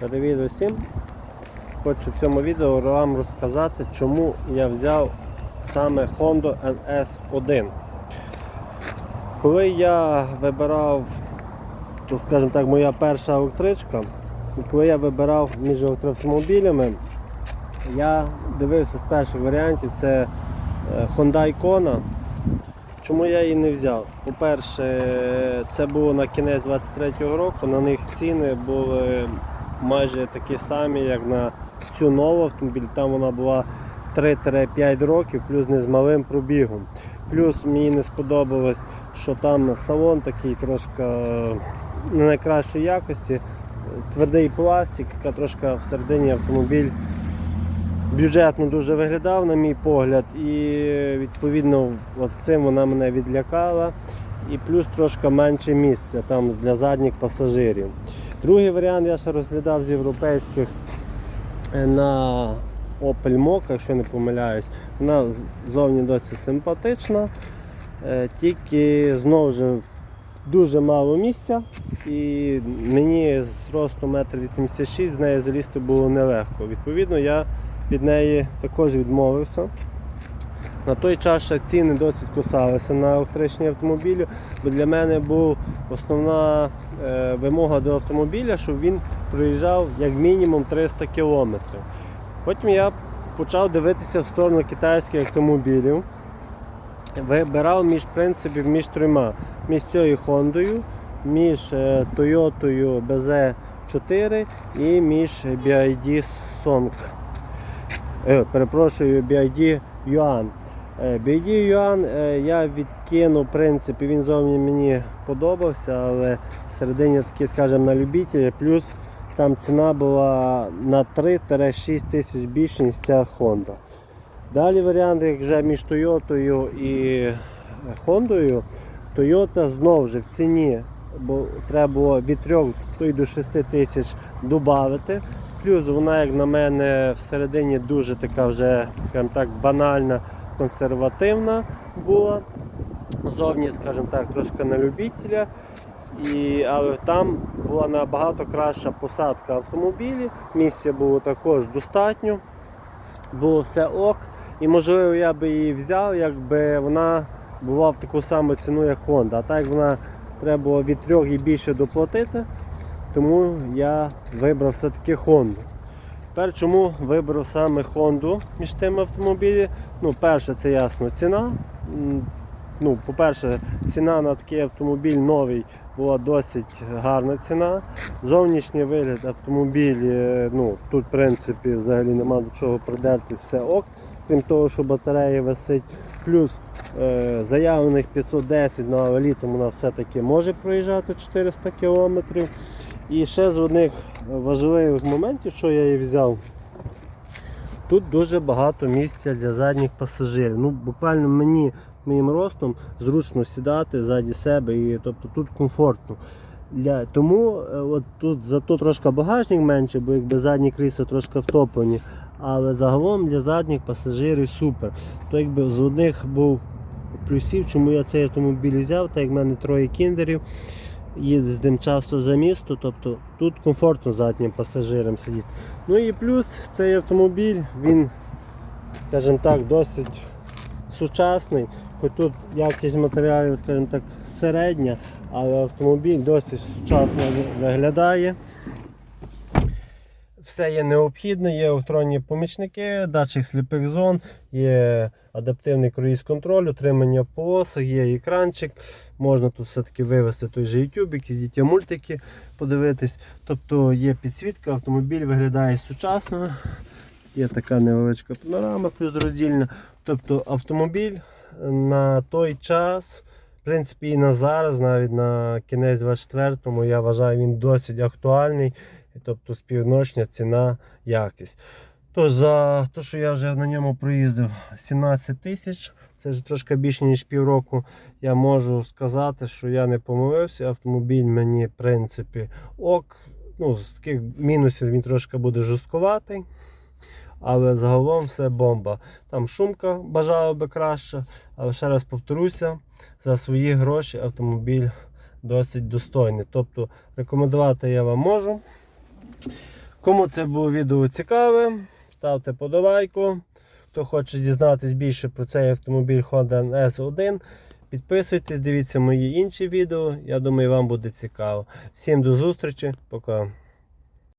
Привіт усім! Хочу в цьому відео вам розказати, чому я взяв саме Honda NS1. Коли я вибирав, то скажімо так, моя перша електричка, коли я вибирав між електроавтомобілями, я дивився з перших варіантів, це е, Hyundai Kona. Чому я її не взяв? По-перше, це було на кінець 23-го року, на них ціни були майже такі самі, як на цю нову автомобіль. Там вона була 3-5 років, плюс не з малим пробігом. Плюс мені не сподобалось, що там салон такий трошки е, не найкращої якості, твердий пластик, така трошки всередині автомобіль бюджетно дуже виглядав, на мій погляд, і відповідно цим вона мене відлякала. І плюс трошки менше місця там для задніх пасажирів. Другий варіант я ще розглядав з європейських е, на Opel Mokka, якщо не помиляюсь. Вона зовні досить симпатична, е, тільки знову ж дуже мало місця. І мені з росту 1,86 м в неї залізти було нелегко. Відповідно, я від неї також відмовився. На той час ще ціни досить кусалися на електричні автомобілі, бо для мене була основна е, вимога до автомобіля, щоб він проїжджав як мінімум 300 кілометрів. Потім я почав дивитися в сторону китайських автомобілів. Вибирав між принципів між трьома. Між цією Хондою, між е, Toyota BZ4 і між BID Song. Е, перепрошую, BID Yuan. Е, BID Yuan е, я відкинув, в принципі, він зовні мені подобався, але всередині такий, скажімо, на любителя. Плюс там ціна була на 3-6 тисяч більше, ніж ця Honda. Далі варіант, як вже між Toyota і Honda. Toyota знову ж в ціні, бо треба було від 3 до 6 тисяч додати. Плюс вона, як на мене, всередині дуже така вже, скажімо так, банальна, консервативна була. Зовні, скажімо так, трошки на любителя. І, але там була набагато краща посадка автомобілів, місця було також достатньо, було все ок. І можливо я би її взяв, якби вона була в таку саму ціну, як Honda. А так як вона треба було від трьох і більше доплатити, тому я вибрав все-таки Honda. Тепер чому вибрав саме Honda між тими автомобілями? Ну, перше, це ясно ціна. Ну, по-перше, ціна на такий автомобіль новий була досить гарна ціна. Зовнішній вигляд автомобілі, ну, тут в принципі взагалі нема до чого придертись, все ок, крім того, що батарея висить. Плюс е, заявлених 510, ну, але літом вона все-таки може проїжджати 400 км. І ще з одних важливих моментів, що я її взяв, тут дуже багато місця для задніх пасажирів. Ну, буквально мені моїм ростом зручно сідати ззаді себе, і тобто тут комфортно. Для, тому е, от тут зато трошки багажник менше, бо якби задні крісла трошки втоплені. Але загалом для задніх пасажирів супер. То якби з одних був плюсів, чому я цей автомобіль взяв, так як в мене троє кіндерів, їздимо часто за місто, тобто тут комфортно заднім пасажирам сидіти. Ну і плюс цей автомобіль, він, скажімо так, досить сучасний. Хоч тут якість матеріалів, скажімо так, середня, але автомобіль досить сучасно виглядає. Все є необхідне, є електронні помічники, датчик сліпих зон, є адаптивний круїз контроль, утримання полос, є екранчик. Можна тут все-таки вивести той же YouTube, якісь діті мультики подивитись. Тобто є підсвітка, автомобіль виглядає сучасно. Є така невеличка панорама плюс роздільна. Тобто автомобіль на той час, в принципі, і на зараз, навіть на кінець 24-му, я вважаю, він досить актуальний. Тобто співвідношення ціна, якість. Тож за те, що я вже на ньому проїздив 17 тисяч, це вже трошки більше ніж півроку, я можу сказати, що я не помилився. Автомобіль мені, в принципі, ок. Ну, з таких мінусів він трошки буде жорсткуватий. Але загалом все бомба. Там шумка бажала би краще, але ще раз повторюся, за свої гроші автомобіль досить достойний. Тобто рекомендувати я вам можу. Кому це було відео цікаве, ставте подобайку. Хто хоче дізнатись більше про цей автомобіль Honda NS1, підписуйтесь, дивіться мої інші відео. Я думаю, вам буде цікаво. Всім до зустрічі, пока.